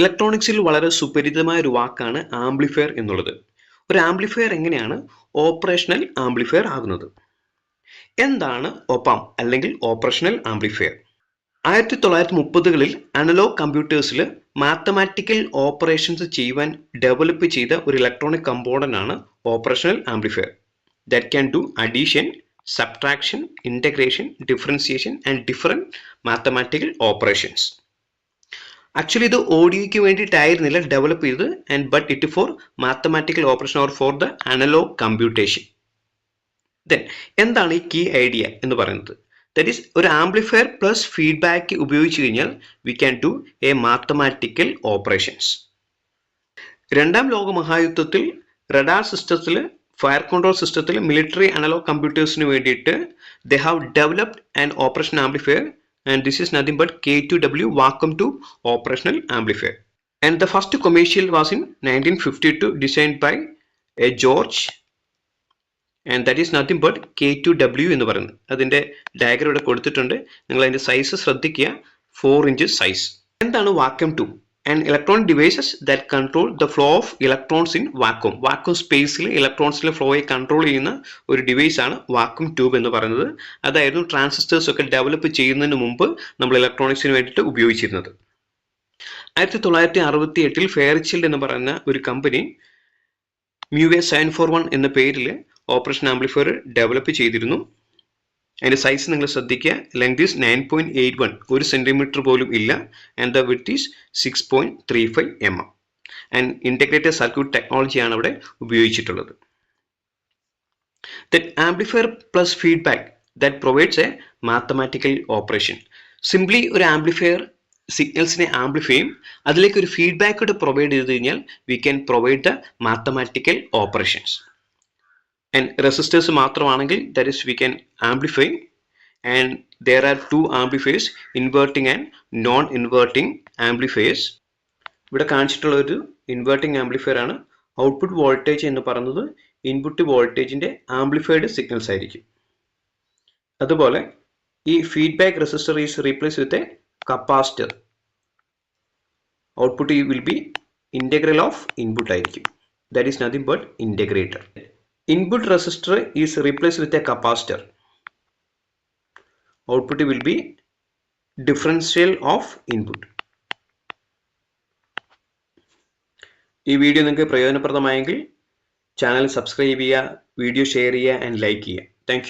ഇലക്ട്രോണിക്സിൽ വളരെ സുപരിചിതമായ ഒരു വാക്കാണ് ആംപ്ലിഫയർ എന്നുള്ളത്. ഒരു ആംപ്ലിഫയർ എങ്ങനെയാണ്? ഓപ്പറേഷണൽ ആംപ്ലിഫയർ ആകുന്നത്. എന്താണ് ഒപ്പാം അല്ലെങ്കിൽ ഓപ്പറേഷണൽ ആംപ്ലിഫയർ ആയിരത്തി തൊള്ളായിരത്തി മുപ്പതുകളിൽ അനലോഗ് കമ്പ്യൂട്ടേഴ്സിൽ മാത്തമാറ്റിക്കൽ ഓപ്പറേഷൻസ് ചെയ്യുവാൻ ഡെവലപ്പ് ചെയ്ത ഒരു ഇലക്ട്രോണിക് കമ്പോണന്റ് ആണ് operational amplifier that can do addition subtraction integration differentiation and different mathematical operations actually ഇത് ഓഡിയോയ്ക്ക് വേണ്ടിയിട്ടായിരുന്നില്ല ഡെവലപ്പ് ചെയ്തത്. And but it for mathematical operation or for the analog computation then എന്താണ് ഈ കീ ഐഡിയ എന്ന് പറയുന്നത്? That is ഒരു amplifier plus feedback ഉപയോഗിച്ച് കഴിഞ്ഞാൽ we can do a mathematical operations രണ്ടാം ലോക മഹായുദ്ധത്തിൽ റഡാർ സിസ്റ്റത്തിൽ ഫയർ കൺട്രോൾ സിസ്റ്റത്തിൽ മിലിറ്ററി അനലോഗ് കമ്പ്യൂട്ടേഴ്സിന് വേണ്ടിയിട്ട് they have developed and operation amplifier and this is nothing but K2W vacuum tube operational amplifier. And the first commercial was in 1952 designed by a George and that is nothing but K2W എന്ന് പറയുന്നത് അതിന്റെ diagram ഇവിടെ കൊടുത്തിട്ടുണ്ട് നിങ്ങൾ അതിന്റെ size ശ്രദ്ധിക്കുക four inch size എന്താണ് vacuum tube and electronic devices that control the flow of electrons in vacuum vacuum സ്പേസിൽ ഇലക്ട്രോൺസിലെ ഫ്ലോയെ കൺട്രോൾ ചെയ്യുന്ന ഒരു ഡിവൈസാണ് വാക്വം ട്യൂബ് എന്ന് പറയുന്നത്. അതായിരുന്നു ട്രാൻസിസ്റ്റേഴ്സ് ഒക്കെ ഡെവലപ്പ് ചെയ്യുന്നതിന് മുമ്പ് നമ്മൾ ഇലക്ട്രോണിക്സിന് വേണ്ടിയിട്ട് ഉപയോഗിച്ചിരുന്നത്. ആയിരത്തി തൊള്ളായിരത്തി അറുപത്തി എട്ടിൽ ഫെയർചിൽഡ് എന്ന് പറയുന്ന ഒരു company mu A seven four one എന്ന പേരിൽ ഓപ്പറേഷൻ ആംപ്ലിഫയർ ഡെവലപ്പ് ചെയ്തിരുന്നു. അതിന്റെ സൈസ് നിങ്ങൾ ശ്രദ്ധിക്കുക. Length is nine point eight one ഒരു സെന്റിമീറ്റർ പോലും ഇല്ല. And the width is six point three five M M and integrated circuit ടെക്നോളജിയാണ് അവിടെ ഉപയോഗിച്ചിട്ടുള്ളത്. That amplifier plus feedback that provides a mathematical operation simply ഒരു amplifier സിഗ്നൽസിനെ amplify ചെയ്യും. അതിലേക്ക് ഒരു ഫീഡ്ബാക്ക് പ്രൊവൈഡ് ചെയ്ത് കഴിഞ്ഞാൽ we can provide the mathematical operations and resistors മാത്രമാണെങ്കിൽ that is we can amplify. And there are two amplifiers inverting and non inverting amplifiers. ഇവിടെ കാണിച്ചിട്ടുള്ള ഒരു ഇൻവേർട്ടിംഗ് ആംപ്ലിഫയർ ആണ്. ഔട്ട്പുട്ട് വോൾട്ടേജ് എന്ന് പറയുന്നത് ഇൻപുട്ട് വോൾട്ടേജിന്റെ ആംപ്ലിഫൈഡ് സിഗ്നൽസ് ആയിരിക്കും. അതുപോലെ ഈ feedback resistor is replace with a capacitor output will be integral of input ആയിരിക്കും. That is nothing but integrator input resistor is replaced with a capacitor output will be differential of input ഈ video നിങ്ങൾക്ക് പ്രയോജനപ്രദമായെങ്കിൽ channel subscribe ചെയ്യുക video share ചെയ്യുക and like ചെയ്യുക thank